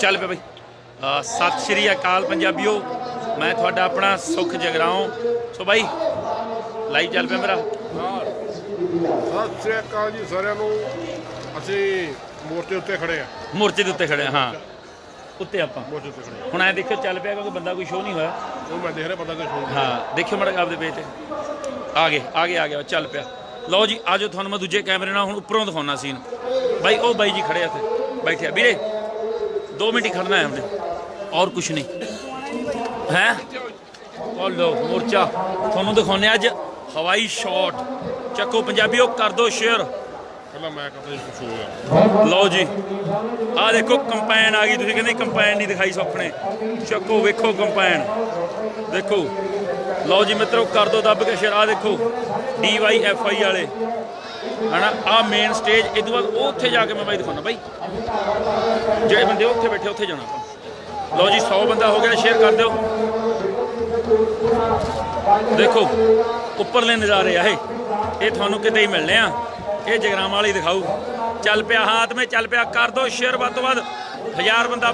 ਚੱਲ ਪਿਆ ਬਈ। ਸਤਿ ਸ਼੍ਰੀ ਅਕਾਲ ਪੰਜਾਬੀਓ। ਮੈਂ ਤੁਹਾਡਾ ਆਪਣਾ ਸੁਖ ਜਗਰਾਉਂ। ਸੋ ਬਾਈ ਲਾਈਵ ਚੱਲ ਪਿਆ ਮੇਰਾ। ਸਤਿ ਸ੍ਰੀ ਅਕਾਲ ਜੀ ਸਾਰਿਆਂ ਨੂੰ। ਅਸੀਂ ਮੋਰਚੇ ਉੱਤੇ ਖੜੇ ਆ। ਮੋਰਚੇ ਦੇ ਉੱਤੇ ਖੜੇ ਹਾਂ ਹਾਂ। ਉੱਤੇ ਆਪਾਂ। ਮੋਰਚੇ ਉੱਤੇ ਖੜੇ ਹੁਣ ਐ ਦੇਖਿਓ ਚੱਲ ਪਿਆ ਕਿਉਂਕਿ ਬੰਦਾ ਕੋਈ ਸ਼ੋਅ ਨਹੀਂ ਹੋਇਆ। ਆ। ਉਹ ਮੈਂ ਦੇਖ ਰਿਹਾ ਪਤਾ ਤੇ ਸ਼ੋਅ ਹਾਂ ਦੇਖਿਓ ਮੜਾ ਆਪਦੇ ਪੇਜ ਤੇ। ਆ ਗਏ ਆ ਗਏ ਆ ਗਿਆ ਚੱਲ ਪਿਆ। ਲਓ ਜੀ ਆਜੋ ਤੁਹਾਨੂੰ ਮੈਂ ਦੂਜੇ ਕੈਮਰੇ ਨਾਲ ਹੁਣ ਉੱਪਰੋਂ ਦਿਖਾਉਣਾ ਸੀਨ ਬਾਈ ਉਹ ਬਾਈ ਜੀ ਖੜੇ ਆ ਇੱਥੇ ਬੈਠੇ ਆ। ਵੀਰੇ 2 ਮਿੰਟ ਹੀ ਖੜਨਾ ਹੈ हमने ਔਰ ਕੁਛ ਨਹੀਂ ਹੈ ਉਹ ਲੋ ਮੋਰਚਾ ਤੁਹਾਨੂੰ ਦਿਖਾਉਣੇ ਅੱਜ ਹਵਾਈ ਸ਼ਾਟ ਚੱਕੋ ਪੰਜਾਬੀਓ ਕਰ ਦੋ ਸ਼ੇਅਰ ਪਹਿਲਾਂ ਮੈਂ ਕਰਦਾ ਜੀ ਸ਼ੋਅ ਆ ਲਓ ਜੀ ਆਹ ਦੇਖੋ ਕੰਪੈਨ ਆ ਗਈ ਤੁਸੀਂ ਕਹਿੰਦੇ ਕੰਪੈਨ ਨਹੀਂ ਦਿਖਾਈ ਸੁਪਨੇ ਚੱਕੋ ਵੇਖੋ ਕੰਪੈਨ ਦੇਖੋ ਲਓ ਜੀ ਮਿੱਤਰੋ ਕਰ ਦੋ ਦੱਬ ਕੇ ਸ਼ੇਰ ਆ ਦੇਖੋ DYFI ਵਾਲੇ ਹਨਾ ਆ ਮੇਨ ਸਟੇਜ ਇਹ ਤੋਂ ਬਾਅਦ ਉਹ ਉੱਥੇ ਜਾ ਕੇ ਮੈਂ ਬਾਈ ਦਿਖਾਉਣਾ ਬਾਈ ਜਿਹੜੇ ਬੰਦੇ ਉੱਥੇ ਬੈਠੇ, ਉੱਥੇ ਜਾਣਾ ਆਪਾਂ। ਲਓ ਜੀ 100 ਬੰਦਾ ਹੋ ਗਿਆ ਸ਼ੇਅਰ ਕਰ ਦਿਓ। ਦੇਖੋ, ਉੱਪਰਲੇ ਨਜ਼ਾਰੇ ਆ ਇਹ। ਇਹ ਤੁਹਾਨੂੰ ਕਿਤੇ ਹੀ ਮਿਲਣੇ ਆ। ਇਹ ਜਗਰਾਮ ਵਾਲੀ ਹੀ ਦਿਖਾਊ ਚੱਲ ਪਿਆ ਹਾਥ ਮੇ, ਚੱਲ ਪਿਆ, ਕਰ ਦੋ ਸ਼ੇਅਰ ਵੱਧ ਤੋਂ ਵੱਧ। ਹਜ਼ਾਰ ਬੰਦਾ